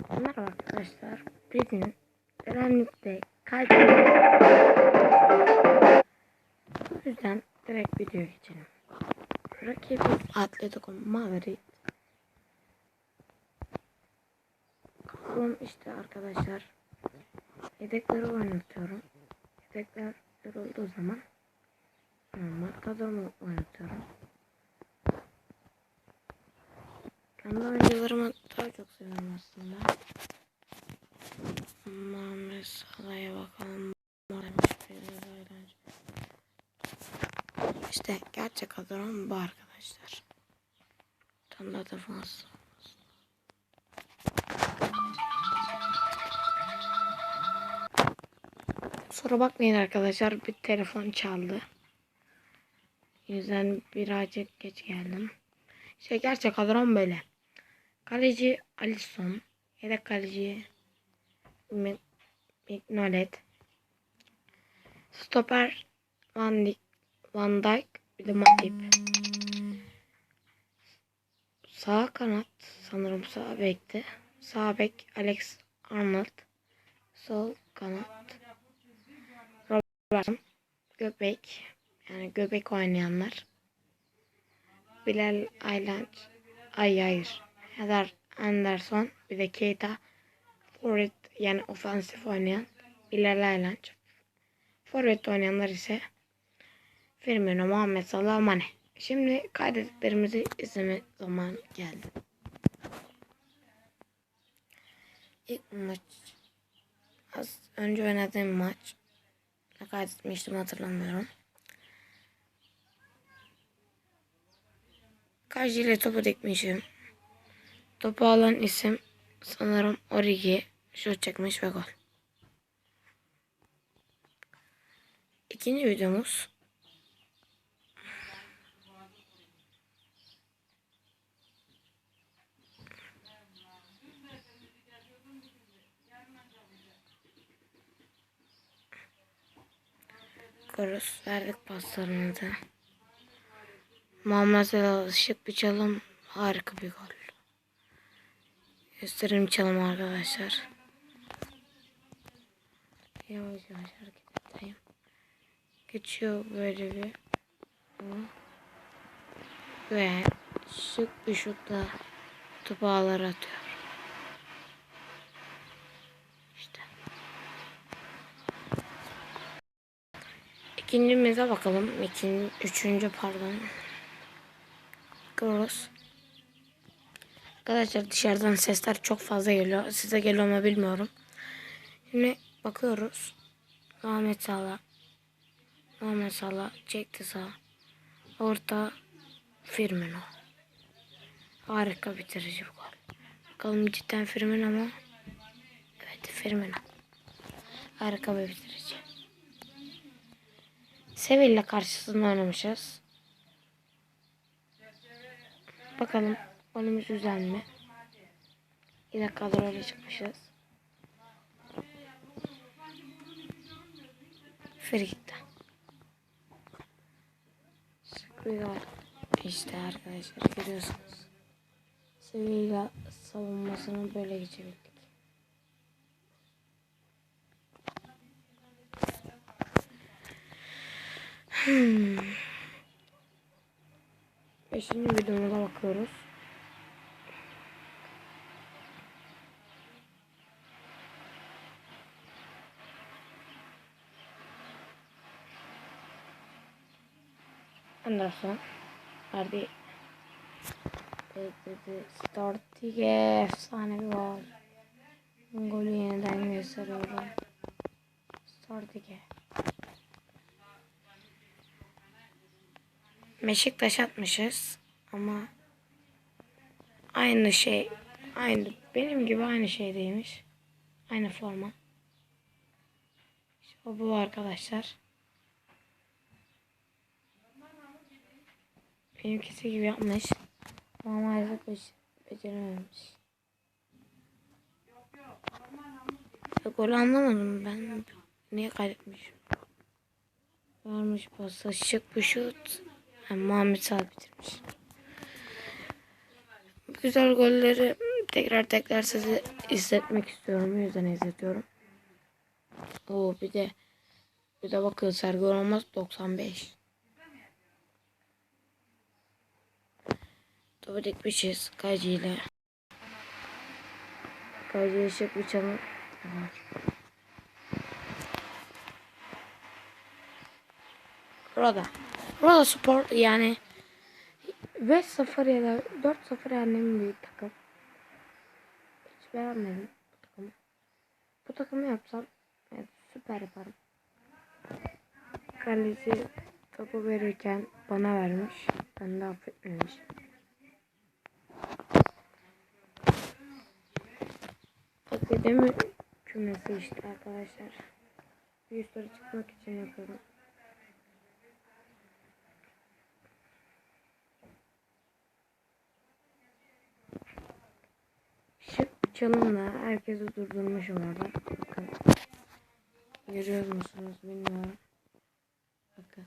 Merhaba arkadaşlar. Bugün Erenlik'te kaydediyoruz. O yüzden direkt videoya geçelim. Rakibim Atletico Madrid. Kadrom işte arkadaşlar. Yedekleri oynatıyorum. Yedekler yorulduğu zaman normal kadromu oynatıyorum. Kendi oyuncularımı daha çok seviyorum aslında. Muhammed Salah'a bakalım. İşte gerçek kadrom bu arkadaşlar. Tam da defans. Sonra bakmayın arkadaşlar bir telefon çaldı. Yüzden birazcık geç geldim. İşte gerçek kadrom böyle. Kaleci Alisson. Yedek kaleci Mi- Mignolet. Stoper Van Dijk, Van Dijk bir de Matip. Sağ kanat sanırım sağ bekti. Sağ bek Alex Arnold. Sol kanat Robertson. Göbek yani göbek oynayanlar. Bilal Aylanç. Ay hayır. Heather Anderson. Bir de Keita. Forvet yani ofansif oynayan. Bilal Aylanç. Forvet oynayanlar ise Firmino, Muhammed Salah, Mane. Şimdi kaydettiklerimizi izleme zamanı geldi. İlk maç az önce oynadığım maç ne kaydetmiştim hatırlamıyorum. Kaleci ile topu dikmişim. Topu alan isim sanırım Origi. Şut çekmiş ve gol. İkinci videomuz. Koros verdik paslarımızı. Muhammed Salah şık bir çalım. Harika bir gol. Gösterim çalım arkadaşlar. Yavaş yavaş hareket edeyim. Geçiyor böyle bir. Ve şık bir şutla topu ağlara atıyor. İşte. İkincimize bakalım. İkinci, üçüncü pardon. Gross. Arkadaşlar dışarıdan sesler çok fazla geliyor. Size geliyor mu bilmiyorum. Şimdi bakıyoruz. Muhammed Salah. Muhammed Salah çekti sağ. Orta Firmino. Harika bitirici bir gol. Bakalım cidden Firmino mu? Evet Firmino. Harika bir bitirici. Sevilla karşısında oynamışız. Bakalım golümüz güzel mi? Yine kadroyla çıkmışız. Frikik'ten. Sevilla işte arkadaşlar görüyorsunuz. Sevilla savunmasını böyle geçebildik. Hmm. Beşinci videomuza bakıyoruz. Anderson verdi. Dedi. Startige efsane bir gol. Golü yeniden gösteriyorum. Startige. Beşiktaş atmışız ama aynı şey aynı benim gibi aynı şeydeymiş. Aynı forma. İşte o bu arkadaşlar. Benimkisi gibi yapmış. Ama maalesef beş- becerememiş. Ya, anlamadım ben. Niye kaydetmişim? Varmış pası şık bir şut. Yani Muhammed Salah bitirmiş. Bu güzel golleri tekrar tekrar sizi izletmek istiyorum. O yüzden izletiyorum. Oo bir de bir de bakın Sergio Ramos 95. Topu dikmişiz Kaycı ile. Kaycı ışık bir çalım var. Burada. Burada spor yani 5-0 ya da 4-0 yendiğim bir takım. Hiç beğenmedim bu takımı. Bu takımı yapsam evet, süper yaparım. Kaleci topu verirken bana vermiş. Ben de affetmemiş. Akademi kümesi işte arkadaşlar. Bir üstleri çıkmak için yapıyorum. Şu çalımla herkesi durdurmuşum orada. Bakın. Görüyor musunuz bilmiyorum. Bakın.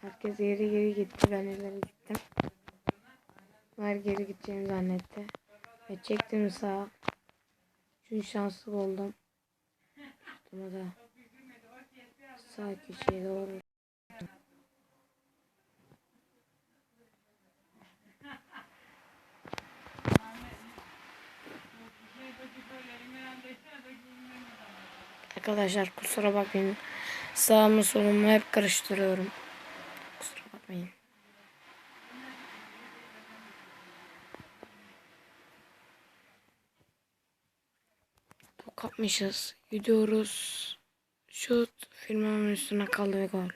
Herkes geri geri gitti. Ben ileri gittim. Var geri gideceğimi zannetti. Ve çektim sağa. Çünkü şanslı oldum. Tutuma da sağ köşeye doğru. Arkadaşlar kusura bakmayın. Sağımı solumu hep karıştırıyorum. Kusura bakmayın. Top kapmışız. Gidiyoruz. Şut firmanın üstüne kaldı ve gol.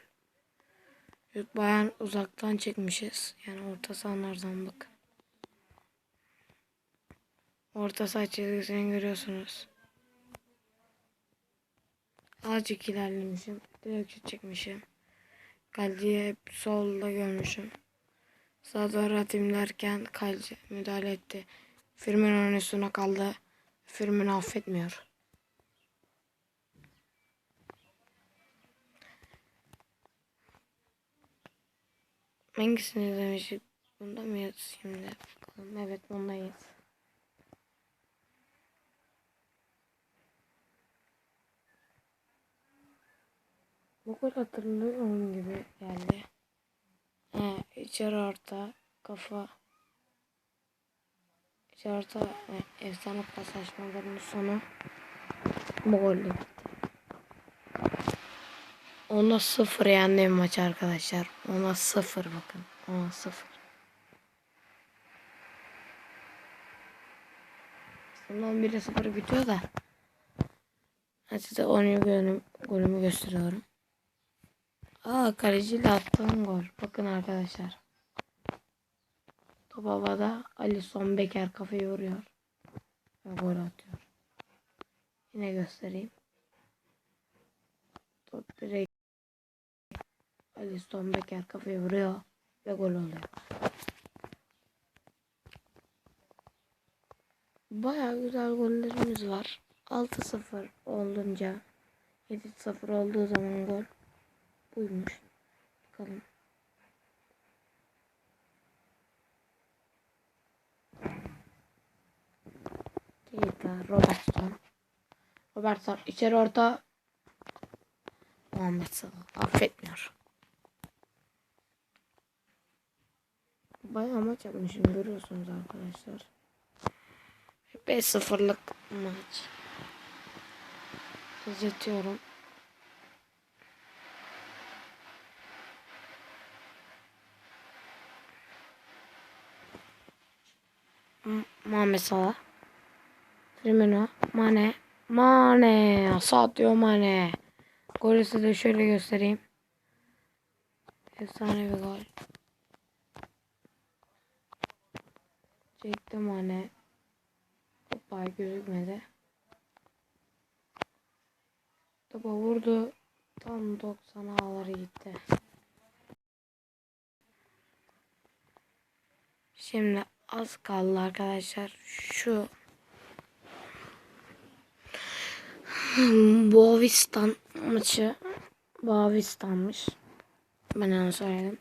Şut bayan uzaktan çekmişiz. Yani orta sahalardan bak. Orta saha çizgisini görüyorsunuz. Azıcık ilerlemişim. Direkt şut çekmişim. Kaleciyi hep solda görmüşüm. Sağa doğru atayım derken kaleci müdahale etti. Firmino'nun üstüne kaldı. Firmino affetmiyor. Hangisini izlemiştik? Bunda mıyız şimdi? Bakalım. Evet bundayız. Bu gol hatırlıyorum gibi geldi. He, içeri orta, kafa. İçeri orta, he, efsane paslaşmaların sonu. Bu bitti. Ona sıfır yendiğim maç arkadaşlar. Ona sıfır bakın. Ona sıfır. Aslında 11'e 0 bitiyor da. Ben size 10. golümü, golümü gösteriyorum. Aa kaleciyle attığım gol. Bakın arkadaşlar. Top havada Alisson Becker kafayı vuruyor. Ve gol atıyor. Yine göstereyim. Top direkt Alisson Becker kafayı vuruyor. Ve gol oluyor. Baya güzel gollerimiz var. 6-0 olunca 7-0 olduğu zaman gol buymuş. Bakalım. Keita, Robertson. Robertson içeri orta. Muhammed Salah affetmiyor. Bayağı maç yapmışım görüyorsunuz arkadaşlar. 5-0'lık maç. İzletiyorum. Muhammed Salah. Firmino. Mane. Mane. Sadio Mane. Golü size şöyle göstereyim. Efsane bir gol. Çekti Mane. Hoppa gözükmedi. Topa vurdu. Tam 90 ağları gitti. Şimdi az kaldı arkadaşlar. Şu Boğavistan maçı Boğavistan'mış. Ben onu söyledim.